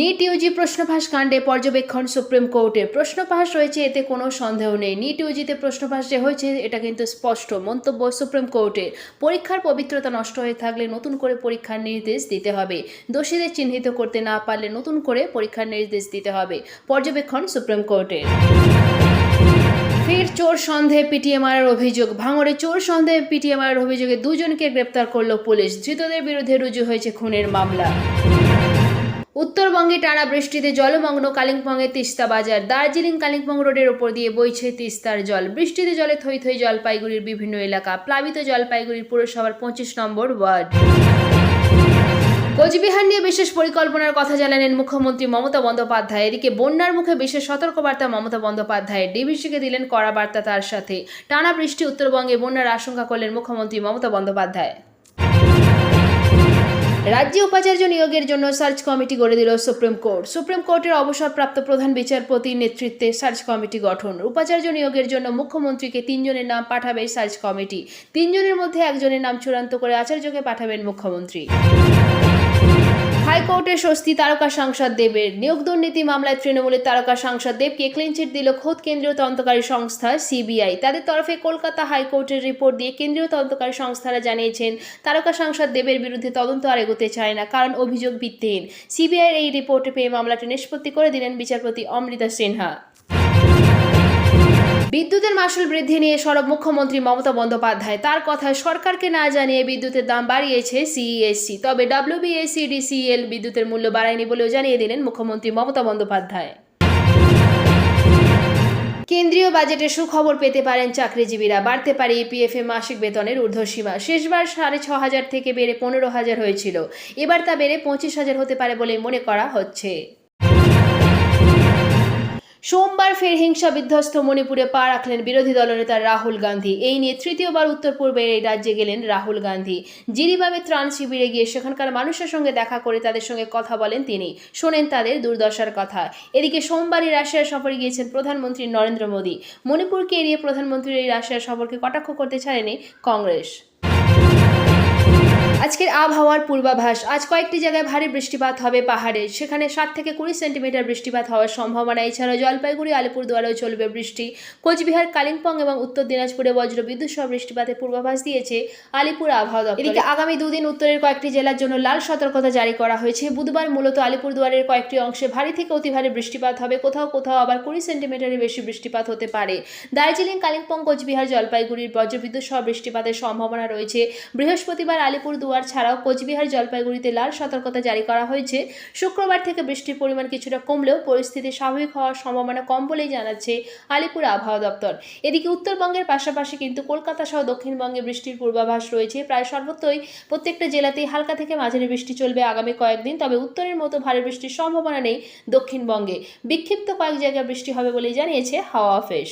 NEET Yuji প্রশ্নভাস কাণ্ডে পর্যবেক্ষণ supreme কোর্টে প্রশ্নফাঁস রয়েছে, এতে কোনো সন্দেহ নেই। নিট ইউজিতে প্রশ্নভাস যে হয়েছে, এটা কিন্তু স্পষ্ট। মন্তব্য সুপ্রিম কোর্টের পরীক্ষার পবিত্রতা নষ্ট হয়ে থাকলে নতুন করে পরীক্ষার নির্দেশ দিতে হবে। দোষীদের চিহ্নিত করতে না পারলে নতুন করে পরীক্ষার নির্দেশ দিতে হবে। পর্যবেক্ষণ সুপ্রিম কোর্টের ফের চোর সন্দেহে পিটিয়ে মারার অভিযোগ। ভাঙড়ে চোর সন্দেহে পিটিয়ে মারার অভিযোগে দুজনকে গ্রেপ্তার করল পুলিশ। ধৃতদের বিরুদ্ধে রুজু হয়েছে খুনের মামলা। উত্তরবঙ্গে টানা বৃষ্টিতে জলমগ্ন কালিম্পংয়ের তিস্তা বাজার। দার্জিলিং কালিম্পং রোডের ওপর দিয়ে বইছে তিস্তার জল। বৃষ্টিতে জলে থই থই জলপাইগুড়ির বিভিন্ন এলাকা। প্লাবিত জলপাইগুড়ির পুরসভার পঁচিশ নম্বর ওয়ার্ড। কোচবিহার নিয়ে বিশেষ পরিকল্পনার কথা জানালেন মুখ্যমন্ত্রী মমতা বন্দ্যোপাধ্যায়। এদিকে বন্যার মুখে বিশেষ সতর্কবার্তা মমতা বন্দ্যোপাধ্যায় ডিবিসিকে দিলেন কড়া বার্তা তার সাথে। টানা বৃষ্টি উত্তরবঙ্গে বন্যার আশঙ্কা করলেন মুখ্যমন্ত্রী মমতা বন্দ্যোপাধ্যায়। রাজ্যে উপাচার্য নিয়োগের জন্য সার্চ কমিটি গড়ে দিল সুপ্রিম কোর্ট। সুপ্রিম কোর্টের অবসরপ্রাপ্ত প্রধান বিচারপতির নেতৃত্বে সার্চ কমিটি গঠন। উপাচার্য নিয়োগের জন্য মুখ্যমন্ত্রীকে তিনজনের নাম পাঠাবে সার্চ কমিটি। তিনজনের মধ্যে একজনের নাম চূড়ান্ত করে আচার্যকে পাঠাবেন মুখ্যমন্ত্রী। হাইকোর্টের স্বস্তি তারকা সাংসদ দেবের। নিয়োগ দুর্নীতি মামলায় তৃণমূলের তারকা সাংসদ দেবকে ক্লিনচিট দিল খোদ কেন্দ্রীয় তদন্তকারী সংস্থা সিবিআই। তাদের তরফে কলকাতা হাইকোর্টের রিপোর্ট দিয়ে কেন্দ্রীয় তদন্তকারী সংস্থারা জানিয়েছেন, তারকা সাংসদ দেবের বিরুদ্ধে তদন্ত আর এগোতে চায় না, কারণ অভিযোগ ভিত্তিহীন। সিবিআইয়ের এই রিপোর্টে পেয়ে মামলাটি নিষ্পত্তি করে দিলেন বিচারপতি অমৃতা সিনহা। বিদ্যুতের মাসুল বৃদ্ধি নিয়ে সরব মুখ্যমন্ত্রী মমতা বন্দ্যোপাধ্যায়। তার কথায় সরকারকে না জানিয়ে বিদ্যুতের দাম বাড়িয়েছে সিইএসসি তবে ডাব্লিউবিএসিডিসিএল বিদ্যুতের মূল্য বাড়ায়নি বলেও জানিয়ে দিলেন মুখ্যমন্ত্রী মমতা বন্দ্যোপাধ্যায়। কেন্দ্রীয় বাজেটে সুখবর পেতে পারেন চাকরিজীবীরা। বাড়তে পারে ইপিএফ এ মাসিক বেতনের ঊর্ধ্বসীমা। শেষবার সাড়ে ছ হাজার থেকে বেড়ে পনেরো হাজার হয়েছিল। এবার তা বেড়ে পঁচিশ হাজার হতে পারে বলে মনে করা হচ্ছে। সোমবার ফের হিংসা বিধ্বস্ত মণিপুরে পা রাখলেন বিরোধী দলনেতা রাহুল গান্ধী। এই নিয়ে তৃতীয়বার উত্তর পূর্বের এই রাজ্যে গেলেন রাহুল গান্ধী। জিরিবামে ত্রাণ শিবিরে গিয়ে সেখানকার মানুষের সঙ্গে দেখা করে তাদের সঙ্গে কথা বলেন তিনি। শোনেন তাদের দুর্দশার কথা। এদিকে সোমবারই রাশিয়ার সফরে গিয়েছেন প্রধানমন্ত্রী নরেন্দ্র মোদী। মণিপুরকে এড়িয়ে প্রধানমন্ত্রীর এই রাশিয়ার সফরকে কটাক্ষ করতে ছাড়েনি কংগ্রেস। আজকের আবহাওয়ার পূর্বাভাস, আজ কয়েকটি জায়গায় ভারী বৃষ্টিপাত হবে পাহাড়ে, সেখানে সাত থেকে কুড়ি সেন্টিমিটার বৃষ্টিপাত হওয়ার সম্ভাবনা। এছাড়াও জলপাইগুড়ি, আলিপুরদুয়ারেও চলবে বৃষ্টি। কোচবিহার, কালিম্পং এবং উত্তর দিনাজপুরে বজ্র বিদ্যুৎ সহ বৃষ্টিপাতের পূর্বাভাস দিয়েছে আলিপুর আবহাওয়া দপ্তর। এদিকে আগামী দুদিন উত্তরের কয়েকটি জেলার জন্য লাল সতর্কতা জারি করা হয়েছে। বুধবার মূলত আলিপুরদুয়ারের কয়েকটি অংশে ভারী থেকে অতি ভারী বৃষ্টিপাত হবে। কোথাও কোথাও আবার কুড়ি সেন্টিমিটারের বেশি বৃষ্টিপাত হতে পারে। দার্জিলিং, কালিম্পং, কোচবিহার, জলপাইগুড়ির বজ্রবিদ্যুৎ সহ বৃষ্টিপাতের সম্ভাবনা রয়েছে। বৃহস্পতিবার আলিপুরদুয়ার ছাড়াও কোচবিহার জলপাইগুড়িতে লাল সতর্কতা জারি করা হয়েছে। শুক্রবার থেকে বৃষ্টির পরিমাণ কিছুটা কমলেও পরিস্থিতি স্বাভাবিক হওয়ার সম্ভাবনা কম বলেই জানাচ্ছে আলিপুর আবহাওয়া দপ্তর। এদিকে উত্তরবঙ্গের পাশাপাশি কিন্তু কলকাতা সহ দক্ষিণবঙ্গে বৃষ্টির পূর্বাভাস রয়েছে। প্রায় সর্বত্রই প্রত্যেকটা জেলাতেই হালকা থেকে মাঝারি বৃষ্টি চলবে আগামী কয়েকদিন, তবে উত্তরের মতো ভারী বৃষ্টির সম্ভাবনা নেই দক্ষিণবঙ্গে। বিক্ষিপ্ত কয়েক জায়গায় বৃষ্টি হবে বলেই জানিয়েছে হাওয়া অফিস।